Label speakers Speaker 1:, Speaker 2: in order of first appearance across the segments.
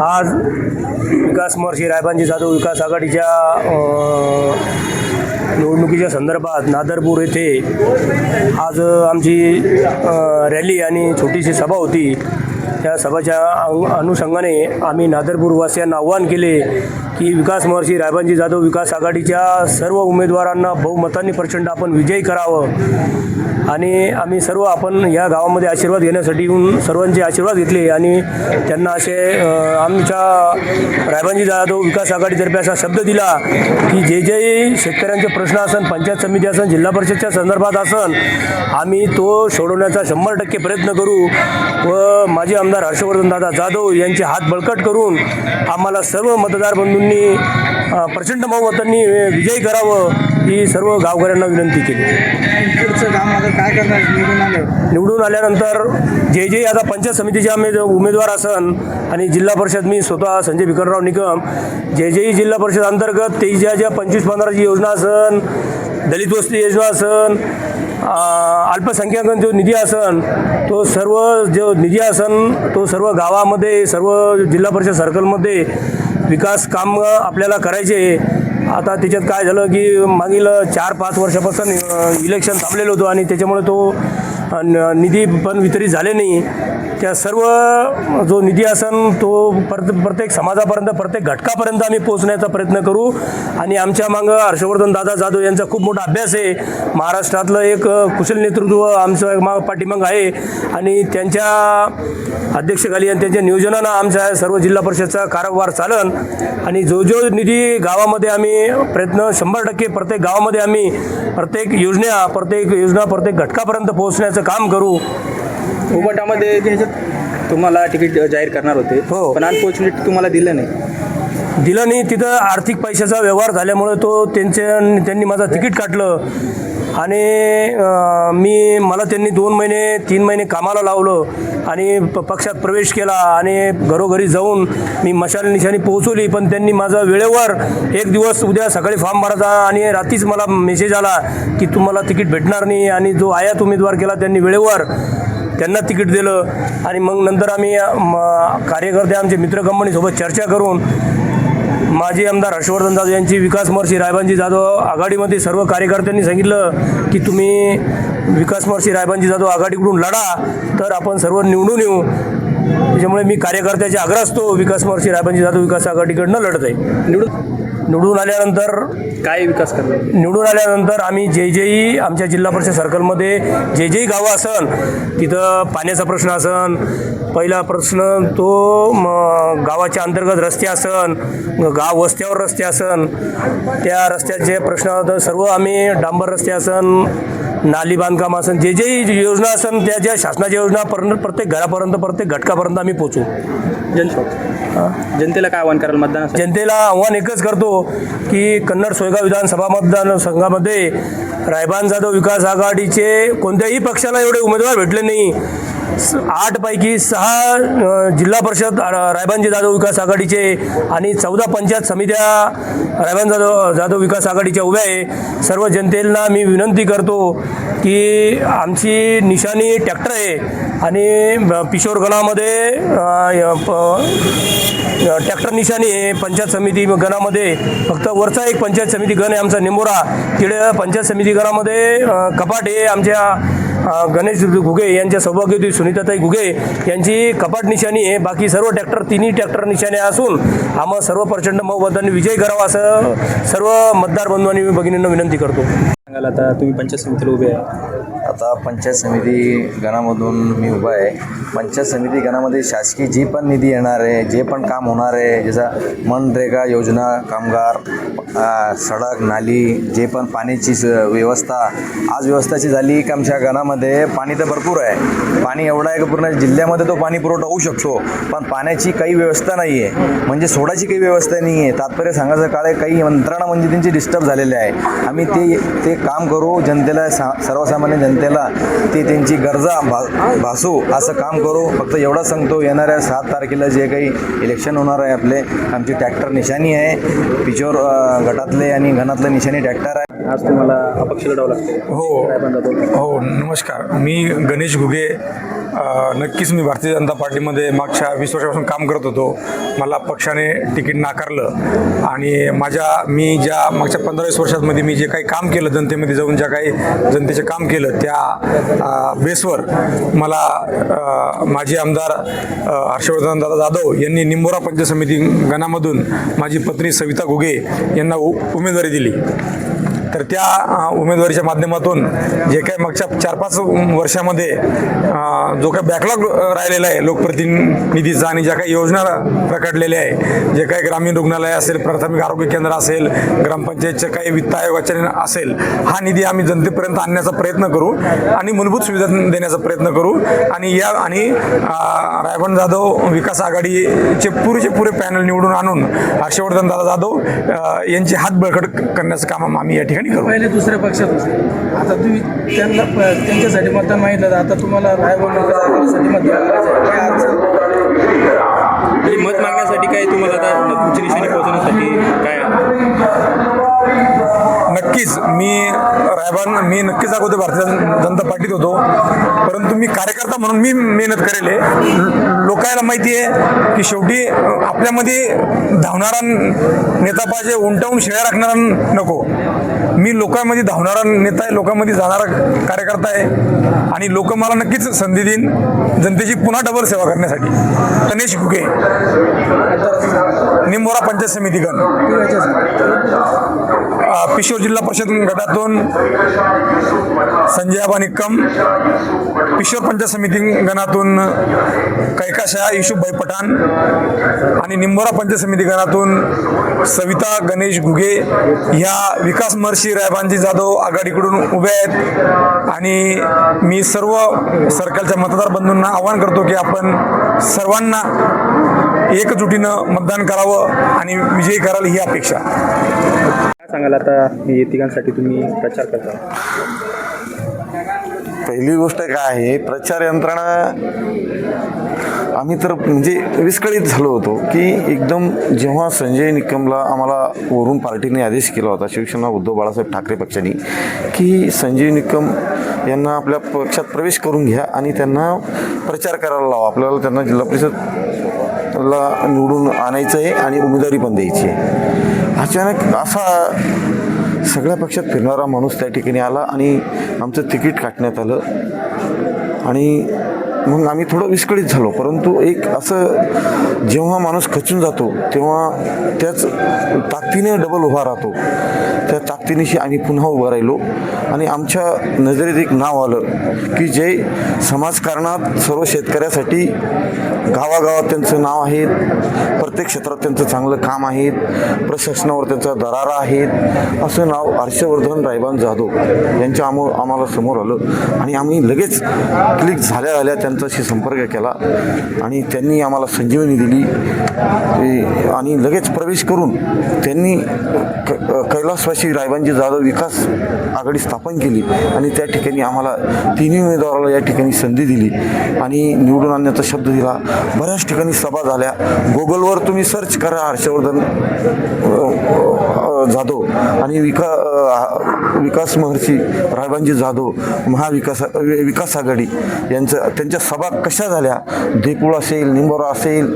Speaker 1: आज विकास महर्षी रायबांजी जाधव विकास आघाडीच्या निवडणुकीच्या संदर्भात नादरपूर येथे आज आमची रॅली आणि छोटीशी सभा होती. त्या सभाच्या अनु- अनुषंगाने आम्ही नादरपूरवासियांना आव्हान केले की विकास महर्षी रायबांजी जाधव विकास आघाडीच्या सर्व उमेदवारांना बहुमतांनी प्रचंड आपण विजयी करावं. आणि आम्ही सर्व आपण या गावामध्ये आशीर्वाद घेण्यासाठी येऊन सर्वांचे आशीर्वाद घेतले आणि त्यांना असे आमच्या रायबांजी जाधव विकास आघाडीतर्फे असा शब्द दिला की जे जे शेतकऱ्यांचे प्रश्न असन पंचायत समिती असन जिल्हा परिषदच्या संदर्भात असन आम्ही तो सोडवण्याचा शंभर टक्के प्रयत्न करू व माजी आमदार हर्षवर्धन दादा जाधव यांचे हात बळकट करून आम्हाला सर्व मतदार बंधूंनी प्रचंड बहुमतांनी विजयी करावं ही सर्व गावकऱ्यांना विनंती केली.
Speaker 2: काय करणार? निवडून
Speaker 1: आल्यानंतर जे जे आता पंचायत समितीचे आम्ही जो उमेदवार असन आणि जिल्हा परिषद मी स्वतः संजय भिकनराव निकम जे जेही जिल्हा परिषद अंतर्गत ते ज्या ज्या पंचवीस पंधराची योजना असन दलित वस्ती योजना असन अं, अल्पसंख्याकांचा जो निधी असन तो सर्व जो निधी असन तो सर्व गावामध्ये सर्व जिल्हा परिषद सर्कलमध्ये विकास काम आपल्याला करायचे आता त्याच्यात काय झालं की मागील चार पाच वर्षापासून इलेक्शन थांबलेलं होतं आणि त्याच्यामुळे तो निधी पण वितरित झाले नाही त्या सर्व जो निधी असन तो परत प्रत्येक समाजापर्यंत प्रत्येक घटकापर्यंत आम्ही पोहोचण्याचा प्रयत्न करू. आणि आमच्या मागं हर्षवर्धन दादा जाधव यांचा खूप मोठा अभ्यास आहे. महाराष्ट्रातलं एक कुशल नेतृत्व आमचं माग पाठीमाग आहे. आणि त्यांच्या अध्यक्षखाली आणि त्यांच्या नियोजनानं आमच्या सर्व जिल्हा परिषदचा कारभार चालन. आणि जो जो निधी गावामध्ये आम्ही प्रयत्न शंभर टक्के प्रत्येक गावामध्ये आम्ही प्रत्येक योजना प्रत्येक योजना प्रत्येक घटकापर्यंत पोहोचण्याचा काम करू.
Speaker 2: उबटामध्ये तुम्हाला तिकीट जाहीर करणार होते
Speaker 1: हो.
Speaker 2: पण अनफॉर्च्युनेट तुम्हाला दिलं नाही.
Speaker 1: दिलं नाही. तिथं आर्थिक पैशाचा व्यवहार झाल्यामुळे तो त्यांच्या त्यांनी माझं तिकीट काढलं आणि मी मला त्यांनी दोन महिने तीन महिने कामाला लावलं आणि प पक्षात प्रवेश केला आणि घरोघरी जाऊन मी मशाल निशाणी पोहोचवली. पण त्यांनी माझा वेळेवर एक दिवस उद्या सकाळी फॉर्म भरायचा आणि रात्रीच मला मेसेज आला की तुम्हाला तिकीट भेटणार नाही आणि जो आयात उमेदवार केला त्यांनी वेळेवर त्यांना तिकीट दिलं. आणि मग नंतर आम्ही म, कार्यकर्ते आमचे मित्र कंपनीसोबत चर्चा करून माजी आमदार हर्षवर्धन जाधव यांची विकास महर्षी रायबांजी जाधव आघाडीमध्ये सर्व कार्यकर्त्यांनी सांगितलं की तुम्ही विकास महर्षी रायबांजी जाधव आघाडीकडून लढा तर आपण सर्व निवडून येऊ. त्याच्यामुळे मी कार्यकर्त्याचे आग्रह असतो विकास महर्षी रायबांजी जाधव विकास आघाडीकडनं लढत आहे.
Speaker 2: निवडून
Speaker 1: निवडून आल्यानंतर
Speaker 2: काय विकास करणार?
Speaker 1: निवडून आल्यानंतर आम्ही जे जेही आमच्या जिल्हा परिषद सर्कलमध्ये जे जेही गावं असन तिथं पाण्याचा प्रश्न असन. पहिला प्रश्न तो म, गावाच्या अंतर्गत रस्ते असन गाव वस्त्यावर रस्ते असन. त्या रस्त्याचे प्रश्न सर्व आम्ही डांबर रस्ते असन नाली बांधकाम असन जे जेही योजना असन त्या ज्या शासनाच्या योजना पर्यंत प्रत्येक घरापर्यंत प्रत्येक घटकापर्यंत आम्ही पोचू
Speaker 2: जन जनतेला काय आव्हान कराल मतदानासाठी?
Speaker 1: जनतेला आव्हान एकच करतो की कन्नड सोयगाव विधानसभा मतदारसंघामध्ये रायबान जाधव विकास आघाडीचे कोणत्याही पक्षाला एवढे उमेदवार भेटले नाही. स- आठपैकी सहा जिल्हा परिषद रायबांजी रायबानजी जाधव विकास आघाडीचे आणि चौदा पंचायत समित्या रायबान जाधव जाधव विकास आघाडीच्या उभ्या आहे. सर्व जनतेला मी विनंती करतो की आमची निशाणी ट्रॅक्टर आहे आणि ब- पिशोरगणामध्ये प- ट्रॅक्टर निशाणी आहे. पंचायत समिती गणामध्ये फक्त वरचा एक पंचायत समिती गण आहे आमचा निंबोरा तिकडे पंचायत समिती गणामध्ये कपाट आहे आमच्या गणेश घुगे यांच्या सौभाग्यवती सुनीताताई घुगे यांची कपाट निशाणी आहे. बाकी सर्व ट्रॅक्टर तिन्ही ट्रॅक्टर निशाणे असून आम्हा सर्व प्रचंड बहुमतांनी विजय करावा असं सर्व मतदार बंधू मी भगिनींना विनंती करतो.
Speaker 2: सांगाल आता तुम्ही पंचायत समितीला उभे आहे.
Speaker 3: आता पंचायत समिती गणामधून मी उभा आहे. पंचायत समिती गणामध्ये शासकीय जी पण निधी येणार आहे जे पण काम होणार आहे जसं मनरेगा योजना कामगार सडक नाली जे पण पाण्याची स- व्यवस्था आज व्यवस्थाची झाली की आमच्या गणामध्ये पाणी तर भरपूर आहे. पाणी एवढं आहे की पूर्ण जिल्ह्यामध्ये तो पाणी पुरवठा होऊ शकतो. पण पाण्याची काही व्यवस्था नाही आहे. म्हणजे सोडाची काही व्यवस्था नाही आहे. तात्पर्य सांगायचं काळ आहे काही यंत्रणा म्हणजे त्यांची डिस्टर्ब झालेले आहे. आम्ही ते ते काम करू जनतेला सा सर्वसामान्य जनतेला ती त्यांची गरजा भा भासू असं काम करू. फक्त एवढं सांगतो येणाऱ्या सात तारखेला जे काही इलेक्शन होणार आहे आपले आमची ट्रॅक्टर निशाणी आहे. पिचोर गटातले आणि घनातले निशाणी ट्रॅक्टर आहे.
Speaker 2: आज तुम्हाला अपक्ष लढावं लागते
Speaker 4: हो.
Speaker 2: जाधव
Speaker 4: हो नमस्कार. मी गणेश घुगे. अ, नक्कीच मी भारतीय जनता पार्टीमध्ये मागच्या वीस वर्षापासून काम करत होतो. मला पक्षाने तिकीट नाकारलं. आणि माझ्या मी ज्या मागच्या पंधरा वीस वर्षांमध्ये मी जे काही काम केलं जनतेमध्ये जाऊन ज्या काही जनतेचे काम केलं त्या अ, बेसवर मला अ, माजी आमदार अ, हर्षवर्धन दादा जाधव यांनी निंबोरा पंचायत समिती गणामधून माझी पत्नी सविता घुगे यांना उ उमेदवारी दिली. तर त्या उमेदवारीच्या माध्यमातून जे काही मागच्या चार पाच वर्षामध्ये जो काही बॅकलॉग राहिलेला आहे लोकप्रतिनिधीचा आणि ज्या काही योजना प्रकटलेल्या आहे जे काही ग्रामीण रुग्णालय असेल प्राथमिक आरोग्य केंद्र असेल ग्रामपंचायतचं काही वित्त आयोगाचे असेल हा निधी आम्ही जनतेपर्यंत आणण्याचा प्रयत्न करू आणि मूलभूत सुविधा देण्याचा प्रयत्न करू आणि या आणि रायबन जाधव विकास आघाडीचे पुरेचे पुरे पॅनल निवडून आणून हर्षवर्धन दादा जाधव यांचे हात बळकट करण्याचं काम आम्ही या ठिकाणी करू
Speaker 5: पहिले दुसऱ्या पक्षात होते. आता तुम्ही त्यांना प- त्यांच्यासाठी मतदान मागितलं तर आता तुम्हाला रायगडसाठी मतदान काय अडचण?
Speaker 2: म्हणजे मत मागण्यासाठी काय तुम्हाला आता तुमची निशाणी पोहोचवण्यासाठी काय?
Speaker 4: नक्कीच. मी रायबान मी नक्कीच अगोदर भारतीय जनता पार्टीत होतो. परंतु मी कार्यकर्ता म्हणून मी मेहनत करेल आहे. लोकायला माहिती आहे की शेवटी आपल्यामध्ये धावणारा नेता पाहिजे उंटावून शेळ्या राखणारा नको. मी लोकांमध्ये धावणारा नेता आहे लोकांमध्ये जाणारा कार्यकर्ता आहे. आणि लोक मला नक्कीच संधी देईन जनतेची पुन्हा डबल सेवा करण्यासाठी. गणेश घुगे निमोरा पंचायत समिती गण पिशोर जिल्हा परिषद गटातून संजय आबा निक्कम पिशोर पंचायत समिती गणातून कैकाशा युसुफभाई पठाण आणि निंबोरा पंचायत समिती गणातून सविता गणेश घुगे ह्या विकास महर्षी रायबांजी जाधव आघाडीकडून उभे आहेत. आणि मी सर्व सर्कलच्या मतदार बंधूंना आवाहन करतो की आपण सर्वांना एकजुटीनं मतदान करावं आणि विजयी कराल ही अपेक्षा.
Speaker 2: सांगाल आता या तिघांसाठी तुम्ही प्रचार करता?
Speaker 3: पहिली गोष्ट काय आहे प्रचार यंत्रणा आम्ही तर म्हणजे विस्कळीत झालो होतो की एकदम जेव्हा संजय निकमला आम्हाला वरून पार्टीने आदेश केला होता शिवसेना उद्धव बाळासाहेब ठाकरे पक्षाने की संजय निकम यांना आपल्या पक्षात प्रवेश करून घ्या आणि त्यांना प्रचार करायला लावा. आपल्याला त्यांना जिल्हा परिषदला निवडून आणायचं आहे आणि उमेदवारी पण द्यायची आहे अचानक असा सगळ्या पक्षात फिरणारा माणूस त्या ठिकाणी आला आणि आमचं तिकीट काटण्यात आलं. आणि मग आम्ही थोडं विस्कळीत झालो. परंतु एक असं जेव्हा माणूस खचून जातो तेव्हा त्याच ताकदीने डबल उभा राहतो. त्या ताकदीनिशी आम्ही पुन्हा उभं राहिलो. आणि आमच्या नजरेत एक नाव आलं की जे समाजकारणात सर्व शेतकऱ्यासाठी गावागावात त्यांचं नाव आहे प्रत्येक क्षेत्रात त्यांचं चांगलं काम आहे प्रशासनावर त्यांचा दरारा आहेत असं नाव हर्षवर्धन रायबान जाधव यांच्या आमो आम्हाला समोर आलं. आणि आम्ही लगेच क्लिक झाल्या झाल्या त्यांच्याशी संपर्क केला आणि त्यांनी आम्हाला संजीवनी दिली. आणि लगेच प्रवेश करून त्यांनी क- कैलासवासी रायबांजी जाधव विकास आघाडी स्थापन केली आणि त्या ठिकाणी आम्हाला तिन्ही उमेदवाराला या ठिकाणी संधी दिली आणि निवडून आणण्याचा शब्द दिला. बऱ्याच ठिकाणी सभा झाल्या. गुगलवर तुम्ही सर्च करा हर्षवर्धन जाधव आणि विका विकास महर्षी रायबांजी जाधव महाविकास वि- विकास आघाडी यांचं त्यांच्या सभा कशा झाल्या? देपूळ असेल निंबोरा असेल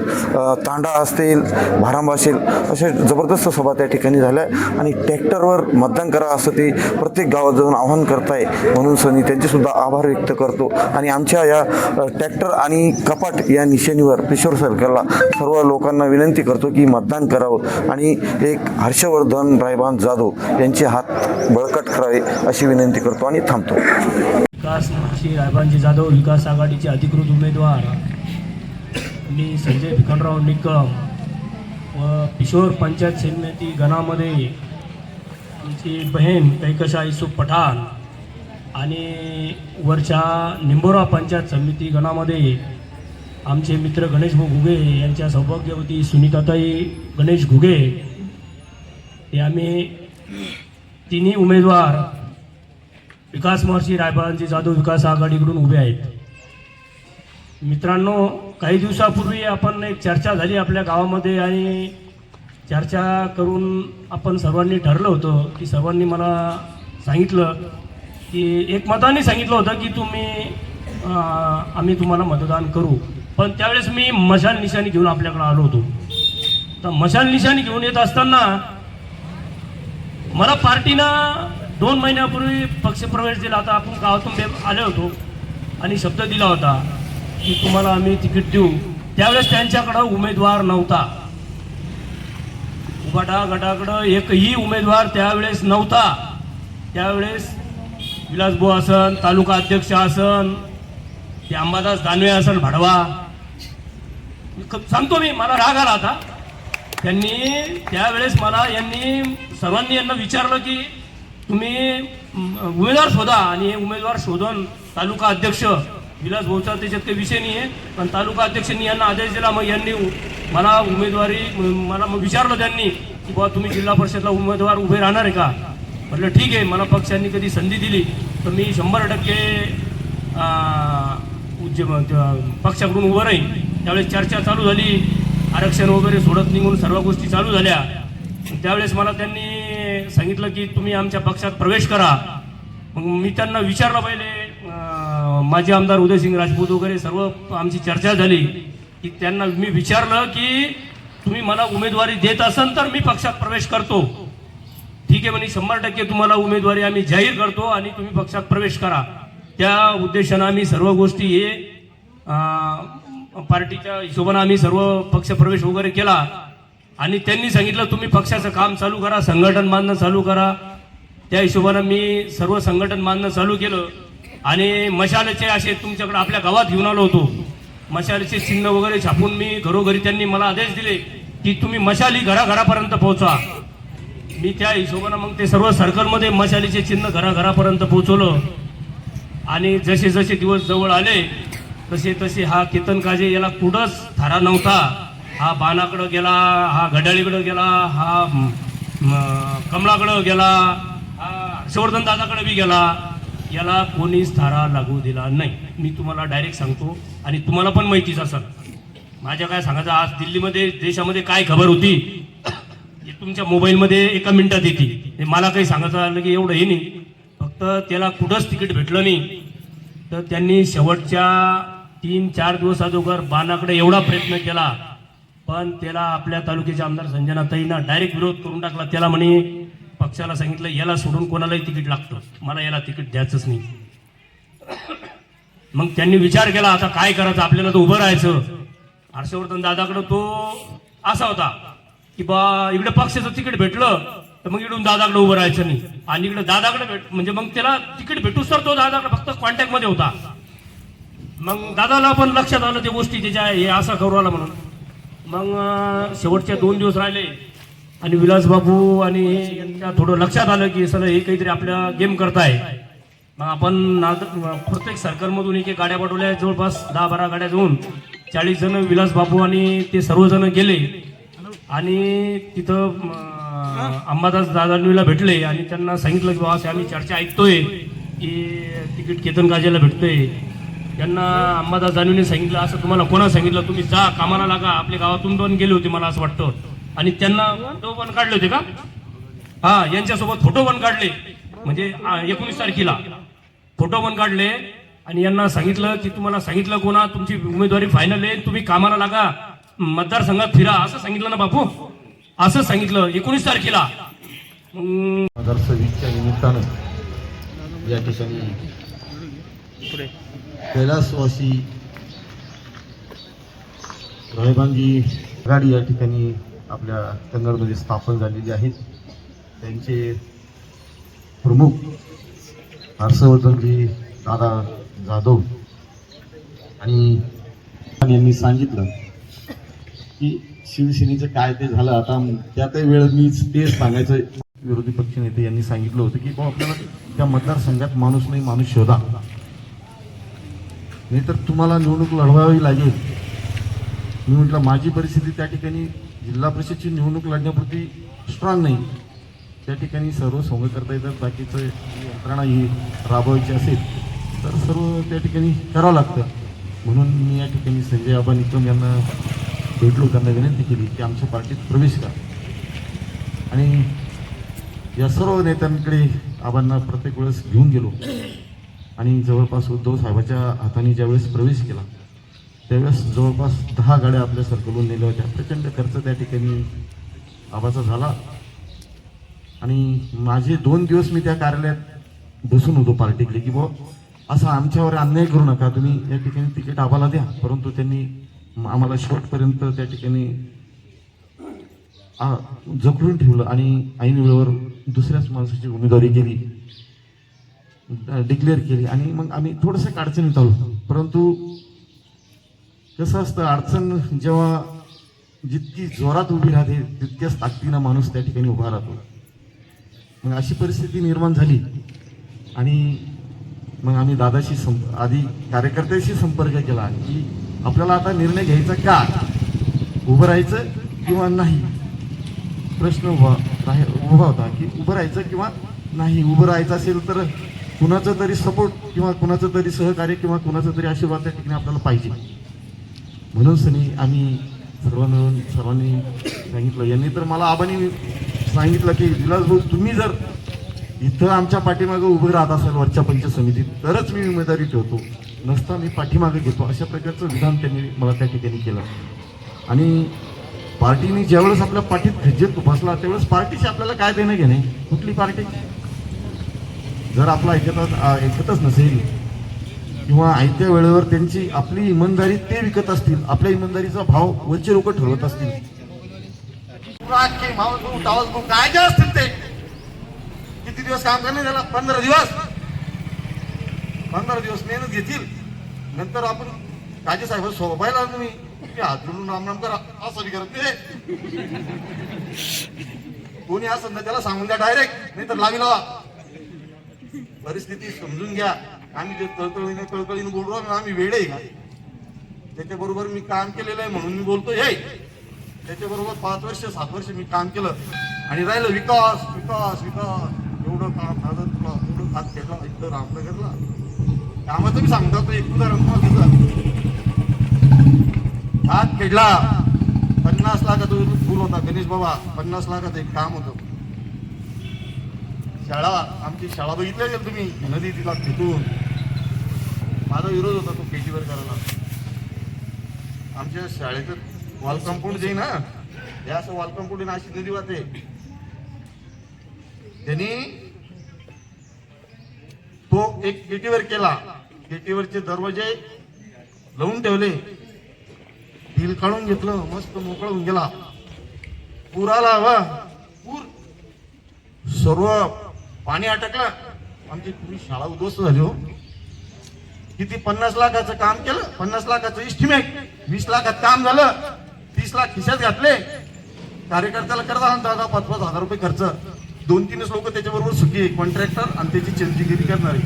Speaker 3: तांडा असेल भारांबा असेल अशा जबरदस्त सभा त्या ठिकाणी झाल्या आणि ट्रॅक्टरवर मतदान करा असं ते प्रत्येक गावात जाऊन आवाहन करताय म्हणून सनी त्यांचेसुद्धा आभार व्यक्त करतो. आणि आमच्या या ट्रॅक्टर आणि कपाट या निशाणीवर किशोर सर्कलला सर्व लोकांना विनंती करतो की मतदान करावं. आणि एक हर्षवर्धन रायबान जाधव यांचे हात बळकट करावे अशी विनंती करतो आणि थांबतो.
Speaker 1: विकास श्री रायबांजी जाधव विकास आघाडीचे अधिकृत उमेदवार. मी संजय भिकनराव निकम व किशोर पंचायत समिती गणामध्ये आमची बहीण कैकशा इसुफ पठाण आणि वरच्या निंबोरा पंचायत समिती गणामध्ये आमचे मित्र गणेश भाऊ घुगे यांच्या सौभाग्यवती सुनीताताई गणेश घुगे हे आम्ही तिन्ही उमेदवार विकास महर्षी रायबांजी जाधव विकास आघाडीकडून उभे आहेत. मित्रांनो काही दिवसापूर्वी आपण एक चर्चा झाली आपल्या गावामध्ये आणि चर्चा करून आपण सर्वांनी ठरलं होतं की सर्वांनी मला सांगितलं की एक मताने सांगितलं होतं की तुम्ही आम्ही तुम्हाला मतदान करू. पण त्यावेळेस मी मशाल निशाणी घेऊन आपल्याकडे आलो होतो. तर मशाल निशाणी घेऊन येत असताना मला पार्टीनं दोन महिन्यापूर्वी पक्षप्रवेश दिला आता आपण गावातून बे- आले होतो आणि शब्द दिला होता की तुम्हाला आम्ही तिकीट देऊ. त्यावेळेस त्यांच्याकडं उमेदवार नव्हता. उभाटा गटाकडं एकही उमेदवार त्यावेळेस नव्हता. त्यावेळेस विलासभाऊ असन तालुका अध्यक्ष असन ते अंबादास दानवे असन भाडवा. मी सांगतो मी मला राग आला आता त्यांनी त्यावेळेस मला यांनी सर्वांनी यांना विचारलं की तुम्ही उमेदवार शोधा आणि उमेदवार शोधून तालुका अध्यक्ष विलास भाऊचा त्याच्यात काही विषय नाही आहे पण तालुका अध्यक्षांनी यांना आदेश दिला मग यांनी मला उमेदवारी मला मग विचारलं त्यांनी की बाबा तुम्ही जिल्हा परिषदला उमेदवार उभे राहणार आहे का? म्हटलं ठीक आहे. मला पक्षांनी कधी संधी दिली तर मी शंभर टक्के पक्षाकडून उभं राहील त्यावेळेस चर्चा चालू झाली. आरक्षण वगैरे सोडत निघून सर्व गोष्टी चालू झाल्या. त्यावेळेस मला त्यांनी सांगितलं की तुम्ही आमच्या पक्षात प्रवेश करा. मग मी त्यांना विचारलं पहिले माझे माजी आमदार उदयसिंग राजपूत वगैरे सर्व आमची चर्चा झाली. की त्यांना मी विचारलं की तुम्ही मला उमेदवारी देत असाल तर मी पक्षात प्रवेश करतो. ठीक आहे म्हणे शंभर टक्के तुम्हाला उमेदवारी आम्ही जाहीर करतो आणि तुम्ही पक्षात प्रवेश करा. त्या उद्देशानं आम्ही सर्व गोष्टी हे पार्टीच्या हिशोबानं आम्ही सर्व पक्ष प्रवेश वगैरे केला. आणि त्यांनी सांगितलं तुम्ही पक्षाचं काम चालू करा संघटन बांधणं चालू करा. त्या हिशोबानं मी सर्व संघटन बांधणं चालू केलं. आणि मशालचे असे तुमच्याकडे आपल्या गावात घेऊन आलो होतो. मशालीचे चिन्ह वगैरे छापून मी घरोघरी त्यांनी मला आदेश दिले की तुम्ही मशाली घराघरापर्यंत पोहोचा मी त्या हिशोबानं मग ते सर्व सर्कलमध्ये मशालीचे चिन्ह घराघरापर्यंत पोहोचवलं. आणि जसे जसे दिवस जवळ आले तसे तसे हा केतन काजे याला कुठंच थारा नव्हता. हा बाणाकडं गेला हा घड्याळीकडं गेला हा कमलाकडं गेला हा हर्षवर्धन दादाकडे बी गेला. याला कोणीच थारा लागू दिला नाही. मी तुम्हाला डायरेक्ट सांगतो आणि तुम्हाला पण माहितीच असं माझ्या काय सांगायचं आज दिल्लीमध्ये देशामध्ये काय खबर होती? हे तुमच्या मोबाईलमध्ये एका मिनिटात येते. हे मला काही सांगायचं आलं की एवढं हे नाही. फक्त त्याला कुठंच तिकीट भेटलं नाही. तर त्यांनी शेवटच्या तीन चार दिवस अगोदर बाणाकडे एवढा प्रयत्न केला. पण त्याला आपल्या तालुक्याच्या आमदार संजनाताईना डायरेक्ट विरोध करून टाकला. त्याला म्हणे पक्षाला सांगितलं याला सोडून कोणालाही तिकीट लागतं. मला याला तिकीट द्यायचंच नाही. मग त्यांनी विचार केला आता काय करायचं? आपल्याला तर उभं राहायचं. हर्षवर्धन दादाकडं तो असा होता की बा इकडे पक्षाचं तिकीट भेटलं तर मग इकडून दादाकडे उभं राहायचं नाही. आणि इकडे दादाकडे भेट म्हणजे मग त्याला तिकीट भेटूच तर तो दादाकडे फक्त कॉन्टॅक्टमध्ये होता. मग दादाला पण लक्षात आलं त्या गोष्टी त्याच्या हे असा करू आला म्हणून. मग शेवटचे दोन दिवस राहिले आणि विलास बाबू आणि हे यांच्या थोडं लक्षात आलं की सर हे काहीतरी आपल्या गेम करताय. मग आपण नाद प्रत्येक सर्कलमधून एक एक गाड्या पाठवल्या. जवळपास दहा बारा गाड्या जाऊन चाळीस जण विलास बाबू आणि ते सर्वजण गेले. आणि तिथं अंबादास दादांनीला भेटले आणि त्यांना सांगितलं की बाबा आम्ही चर्चा ऐकतोय की तिकीट केतन गाजेला भेटतोय. त्यांना अंबादास दानवेने सांगितलं असं तुम्हाला कोणा सांगितलं? तुम्ही जा कामाला लागा. आपल्या गावातून पण गेले होते मला असं वाटतं. आणि त्यांना फोटो पण काढले होते का? हा यांच्यासोबत फोटो पण काढले. म्हणजे एकोणीस तारखेला. फोटो पण काढले. आणि यांना सांगितलं की तुम्हाला सांगितलं कोणा? तुमची उमेदवारी फायनल आहे. तुम्ही कामाला लागा. मतदारसंघात फिरा. असं सांगितलं ना बापू? असं सांगितलं. एकोणीस तारखेला. मग
Speaker 6: सव्वीसच्या निमित्तानं या ठिकाणी कैलासवासी रायबांगी गाडी या ठिकाणी आपल्या कन्नडमध्ये स्थापन झालेली आहेत. त्यांचे प्रमुख हर्षवर्धनजी दादा जाधव आणि यांनी सांगितलं की शिवसेनेचं काय ते झालं आता त्या त्या वेळ मी तेच सांगायचं विरोधी पक्षनेते यांनी सांगितलं होतं की आपल्याला त्या मतदारसंघात माणूस नाही माणूस शोधा. नाही तर तुम्हाला निवडणूक लढवावी लागेल. मी म्हटलं माझी परिस्थिती त्या ठिकाणी जिल्हा परिषदची निवडणूक लढण्यापुरती स्ट्रॉंग नाही. त्या ठिकाणी सर्व सोंग करता येतात बाकीचं यंत्रणा ही राबवायची असेल तर सर्व त्या ठिकाणी करावं लागतं. म्हणून मी या ठिकाणी संजय आबा निकम यांना भेटलो त्यांना विनंती केली की आमच्या पार्टीत प्रवेश करा. आणि या सर्व नेत्यांकडे आबांना प्रत्येक वेळेस घेऊन गेलो. आणि जवळपास उद्धव साहेबाच्या हाताने ज्यावेळेस प्रवेश केला त्यावेळेस जवळपास दहा गाड्या आपल्या सर्कलून नेल्या होत्या. प्रचंड खर्च त्या ठिकाणी आबाचा झाला. आणि माझे दोन दिवस मी त्या कार्यालयात बसून होतो पार्टीकडे की बुवा असा आमच्यावर अन्याय करू नका तुम्ही या ठिकाणी तिकीट आम्हाला द्या. परंतु त्यांनी आम्हाला शेवटपर्यंत त्या ठिकाणी जखडून ठेवलं आणि ऐन वेळेवर दुसऱ्याच माणसाची उमेदवारी केली. डिक्लेअर केली. आणि मग आम्ही थोडंसं अडचणीत आलो परंतु कसं असतं अडचण जेव्हा जितकी जोरात उभी राहते तितक्याच ताकदीनं माणूस त्या ठिकाणी उभा राहतो. मग अशी परिस्थिती निर्माण झाली. आणि मग आम्ही दादाशी संप आधी कार्यकर्त्याशी संपर्क केला की आपल्याला आता निर्णय घ्यायचा का? उभं राहायचं किंवा नाही? प्रश्न उभा राह- उभा होता की उभं राहायचं किंवा नाही? उभं राहायचं असेल तर कुणाचं तरी सपोर्ट किंवा कुणाचं तरी सहकार्य किंवा कुणाचं तरी आशीर्वाद त्या ठिकाणी आपल्याला पाहिजे. म्हणून सनी आम्ही सर्व मिळून सर्वांनी सांगितलं. यांनी तर मला आबांनी सांगितलं की विलासभाऊ तुम्ही जर इथं आमच्या पाठीमागं उभं राहत असाल वरच्या पंचायत समितीत तरच मी उमेदवारी ठेवतो. नसता मी पाठीमागं घेतो. अशा प्रकारचं विधान त्यांनी मला त्या ठिकाणी केलं. आणि पार्टीने ज्यावेळेस आपल्या पाठीत खज्जेत बसला त्यावेळेस पार्टीशी आपल्याला काय देणं घेणे कुठली पार्टी? जर आपला ऐकतच ऐकतच नसेल किंवा आयत्या वेळेवर त्यांची आपली इमानदारी ते विकत असतील आपल्या इमानदारीचा भाव वरचे लोक ठरवत असतील. काय जे असतील ते. किती दिवस काम करणे त्याला? पंधरा दिवस. पंधरा दिवस मेहनत घेतील. नंतर आपण काजे साहेब सोबायला तुम्ही हात जोडून राम राम करा. असं बी करत कोणी असं ना त्याला सांगून द्या डायरेक्ट नाही तर लावी लावा. परिस्थिती समजून घ्या. आम्ही जे तळतळीने तळतळीने बोलू ना आम्ही वेळ आहे का? त्याच्याबरोबर मी काम केलेलं आहे म्हणून मी बोलतो हे. त्याच्याबरोबर पाच वर्ष सात वर्ष मी काम केलं. आणि राहिलं विकास विकास विकास. एवढं काम झालं तुला एवढं हात खेळला इथं रामनगरला. कामाचं मी सांगतो एक उदाहरण तुम्हाला हात खेळला पन्नास लाखाचा फुल होता गणेश बाबा पन्नास लाखाचं एक काम होतं. शाळा आमची शाळा बघितली असेल तुम्ही नदी तिला तिथून माझा विरोध होता तो पेटीवर करायला. आमच्या शाळेचं वॉल कंपाऊंड जे ना. हे असं वॉल कंपाऊंड अशी नदी वाहते. त्यांनी तो एक केटीवर केला. केटीवरचे दरवाजे लावून ठेवले. बिल काढून घेतलं मस्त मोकळं होऊन गेला. पूर आला पूर. सर्व पाणी अटकलं. आमची पूर्वी शाळा उद्ध्वस्त झाली हो. किती पन्नास लाखाचं काम केलं. पन्नास लाखाचं इस्टिमेट वीस लाखात काम झालं. तीस लाख खिशात घातले. कार्यकर्त्याला करता दादा पाच पाच हजार रुपये खर्च. दोन तीनच लोक त्याच्याबरोबर सुखी कॉन्ट्रॅक्टर आणि त्याची चमचीगिरी करणारे.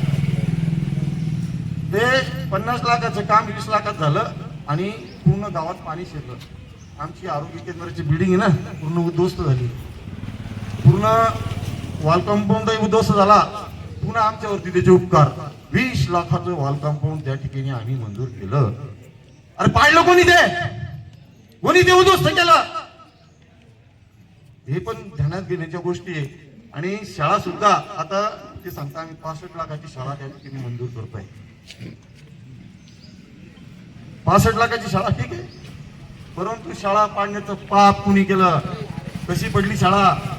Speaker 6: ते पन्नास लाखाचं काम वीस लाखात झालं आणि पूर्ण गावात पाणी शिरलं. आमची आरोग्य केंद्राची बिल्डिंग आहे ना पूर्ण उद्ध्वस्त झाली. पूर्ण वॉल कंपाऊंड उद्ध्वस्त झाला. पुन्हा आमच्यावरती त्याचे उपकार. वीस लाखाचं वॉल कंपाऊंड त्या ठिकाणी आम्ही मंजूर केलं. अरे पाळलं कोणी ते? कोणी ते उद्ध्वस्त केलं? हे पण ध्यानात घेण्याच्या गोष्टी आहे. आणि शाळा सुद्धा आता ते सांगता आम्ही पासष्ट लाखाची शाळा त्या ठिकाणी मंजूर करतोय. पासष्ट लाखाची शाळा ठीक आहे. परंतु शाळा पाडण्याचं पाप कुणी केलं? कशी पडली शाळा?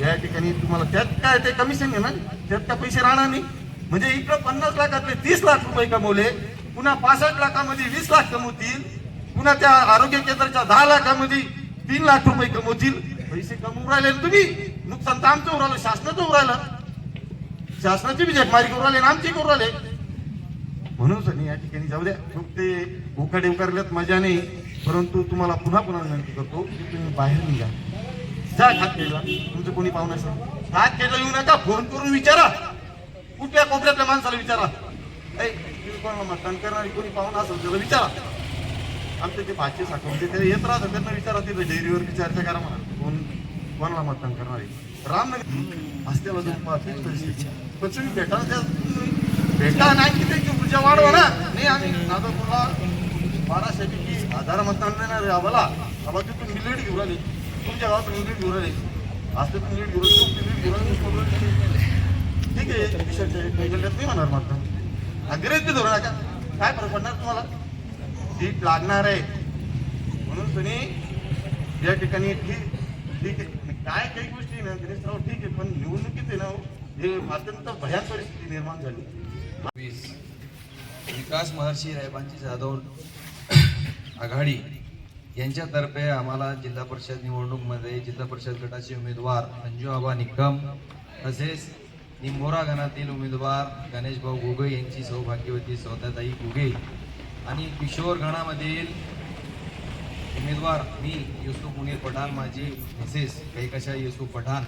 Speaker 6: या ठिकाणी तुम्हाला त्यात काय ते कमिशन घेणार त्यात काय पैसे राहणार नाही. म्हणजे इकडं पन्नास लाखातले तीस लाख रुपये कमवले पुन्हा पासष्ट लाखामध्ये वीस लाख कमवतील पुन्हा त्या आरोग्य केंद्राच्या दहा लाखामध्ये तीन लाख रुपये कमवतील. पैसे कमवून राहिले तुम्ही. नुकसान तर आमचं उरालं शासनाचं उरालं शासनाची बी झकमारी करू राहिले आमची करू राहिले. म्हणून सनी या ठिकाणी जाऊ द्या. खूप ते उकाडे उकारल्यात मजा नाही परंतु तुम्हाला पुन्हा पुन्हा विनंती करतो की तुम्ही बाहेर निघा. जा खात खेळला. तुमचं कोणी पाहुणं असं खात केलं येऊ नका फोन करून विचारा. कुठल्या कोपऱ्यातल्या माणसाला विचारा. ऐ तुम्ही कोणाला मतदान करणारी कोणी पाहुणा असेल त्याला विचारा. आमचे ते पाचशे साखवते ते ते येत राहतात त्यांना विचारा तिथे डेअरीवर चर्चा करा म्हणा. कोण कोणाला मतदान करणार आहे? रामनगर हस्त्याला जाऊन पाहत पण तुम्ही भेटा त्या भेटा नाही की त्यांची ऊर्जा वाढवा ना. नाही आम्ही नागपूरला बाराशे पैकी हजार मतदान देणार आहे आम्हाला. आम्हाला तिथून मिलेट घेऊन आले. तुमच्या गावात मिलेट घेऊन आहे आज ते लीड घेऊन लीड घेऊन ठीक आहे विषय काही नाही होणार मात्र अग्रेच धरू नका काय फरक पडणार तुम्हाला? सीट लागणार आहे. म्हणून तुम्ही या ठिकाणी ठीक ठीक आहे. काय काही गोष्टी ना गणेशराव ठीक आहे पण निवडणुकीत आहे ना हे अत्यंत भयान परिस्थिती निर्माण झाली.
Speaker 7: विकास महर्षी रायबांची जाधव आघाडी यांच्यातर्फे आम्हाला जिल्हा परिषद निवडणूकमध्ये जिल्हा परिषद गटाचे उमेदवार अंजूआबा निकम तसेच निंबोरा गणातील उमेदवार गणेशभाऊ गोगे घुगे यांची सौभाग्यवती सौदाताई घुगे आणि किशोर गणामधील उमेदवार मी युसुफ मुनीर पठाण माझी मिसेस कैकशा युसुफ पठाण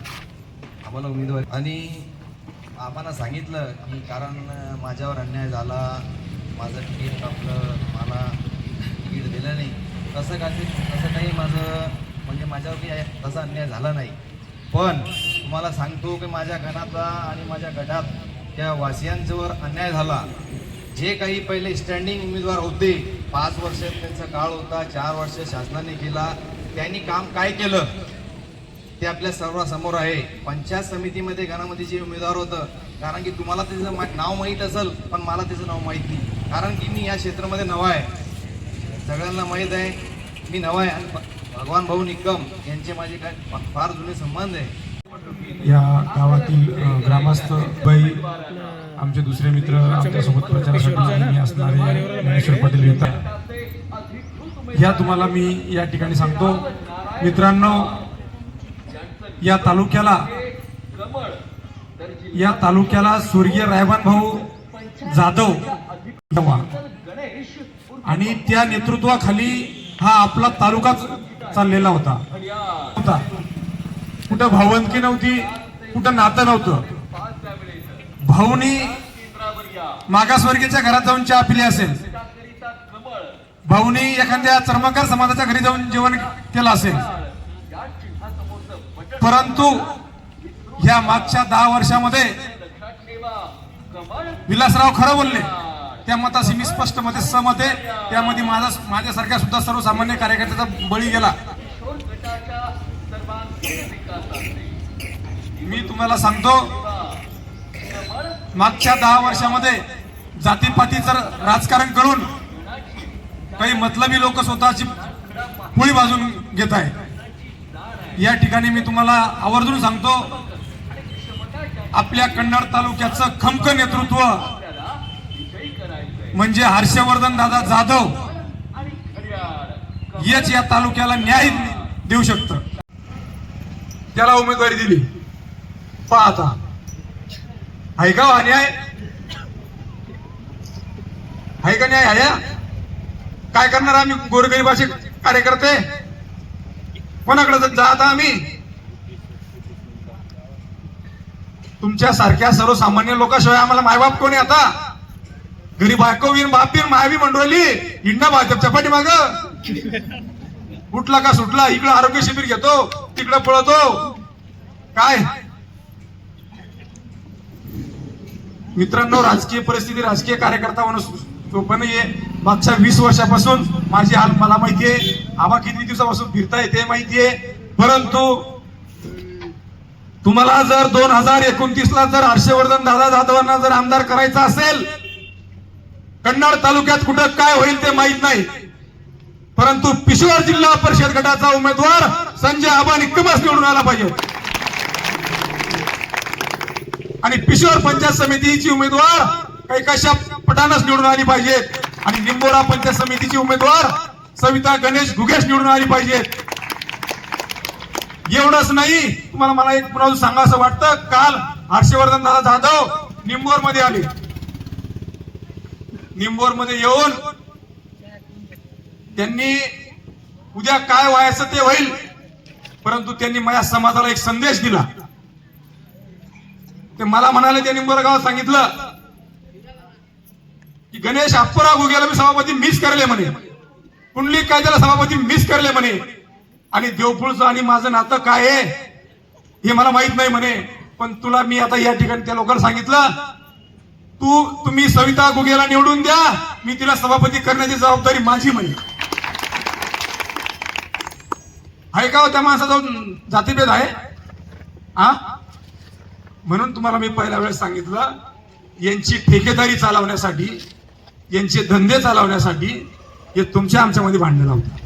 Speaker 7: आम्हाला उमेदवार आणि आम्हाला सांगितलं की कारण माझ्यावर अन्याय झाला माझं तिकीट आपलं मला तिकीट दिलं नाही. तसं काही तसं काही माझं म्हणजे माझ्यावर काही तसा अन्याय झाला नाही. पण तुम्हाला सांगतो की माझ्या गणातला आणि माझ्या गटात त्या वासियांच्यावर अन्याय झाला. जे काही पहिले स्टँडिंग उमेदवार होते पाच वर्ष त्यांचा काळ होता चार वर्ष शासनाने केला त्यांनी काम काय केलं? ते आपल्या सर्वांसमोर आहे. पंचायत समितीमध्ये गणामध्ये जे उमेदवार होतं कारण की तुम्हाला त्याचं नाव माहीत असेल पण मला त्याचं नाव माहीत नाही. कारण की मी या क्षेत्रामध्ये नवा आहे. सगळ्यांना माहीत आहे मी नवा आहे आणि भगवान भाऊ निकम यांचे माझे काय फार जुने संबंध आहे.
Speaker 8: या गावातील ग्रामस्थ बाई आमचे दुसरे मित्र आमच्यासोबत प्रचारासाठी नेहमी असणारे ज्ञानेश्वर पाटील येतात या तुम्हाला मी या ठिकाणी सांगतो मित्रांनो या तालुक्याला या तालुक्याला स्वर्गीय रायबान भाऊ जाधव. आणि त्या नेतृत्वाखाली हा आपला तालुकाच चाललेला होता. होता. कुठं भावंदकी नव्हती कुठं नातं नव्हतं. भाऊनी मागासवर्गीयच्या घरात जाऊन चहा पिली असेल. भाऊनी एखाद्या चर्मकार समाजाच्या घरी जाऊन जेवण केलं असेल. परंतु या मागच्या दहा वर्षामध्ये विलासराव खरं बोलले. त्या मताशी मी स्पष्ट मते सहमत आहे. त्यामध्ये माझा माझ्यासारख्या सुद्धा सर्वसामान्य कार्यकर्त्याचा बळी गेला. मी तुम्हाला सांगतो मागच्या दहा वर्षामध्ये जातीपातीचं राजकारण करून काही मतलबी लोक स्वतःची पोळी बाजून घेत आहे या ठिकाणी मी तुम्हाला आवर्जून सांगतो आपल्या कन्नड तालुक्याचं खमक नेतृत्व म्हणजे हर्षवर्धन दादा जाधव याच या तालुक्याला न्याय देऊ शकत. त्याला उमेदवारी दिली. पाहता आहे का हो हा न्याय? आहे का न्याय आहे काय करणार आम्ही? गोरगरीबाचे कार्यकर्ते? कोणाकडे जात आम्ही? तुमच्या सारख्या सर्वसामान्य लोकांशिवाय आम्हाला मायबाप कोणी आता? घरी बायको बिन बापीन बिन मंडळली हिंडा भाजपच्या पाठीमाग उठला का सुटला? इकडं आरोग्य शिबिर घेतो तिकडं पळतो. काय? मित्रांनो राजकीय परिस्थिती राजकीय कार्यकर्ता म्हणून सोपं नाहीये मागच्या वीस वर्षापासून माझी हाल मला माहितीये. आबा किती दिवसापासून फिरताय ते माहितीये. परंतु तुम्हाला जर दोन हजार एकोणतीस ला जर हर्षवर्धन दादा जाधवांना जर आमदार करायचा असेल कन्नड तालुक्यात कुठं काय होईल ते माहीत नाही. परंतु पिशवर जिल्हा परिषद गटाचा उमेदवार संजय आबा निकमच निवडून आला पाहिजे. आणि पिशवर पंचायत समितीची उमेदवार काही कशा पटानच निवडून आली पाहिजेत आणि निंबोरा पंचायत समितीची उमेदवार सविता गणेश घुगेश निवडून आली पाहिजेत एवढंच नाही तुम्हाला मला एक पुन्हा सांगा असं वाटतं? काल हर्षवर्धन दादा जाधव निंबोरमध्ये आले. निंबोरमध्ये येऊन त्यांनी उद्या काय व्हायचं ते होईल. परंतु त्यांनी माझ्या समाजाला एक संदेश दिला. ते मला म्हणाले त्या निंबोर गावात सांगितलं की गणेश अप्परा गुगेला मी सभापती मिस करले म्हणे. कुंडली कायद्याला सभापती मिस करले म्हणे. आणि देवपूळचं आणि माझं नातं काय आहे हे मला माहीत नाही म्हणे. पण तुला मी आता या ठिकाणी त्या लोकांना सांगितलं तू तुम्ही सविता गुगेला निवडून द्या. मी तिला सभापती करण्याची जबाबदारी माझी म्हणे आहे का हो त्या माणसाचा जातीभेद आहे? हा म्हणून तुम्हाला मी पहिल्या वेळेस सांगितलं यांची ठेकेदारी चालवण्यासाठी यांचे धंदे चालवण्यासाठी हे तुमच्या आमच्यामध्ये भांडणं लावतात.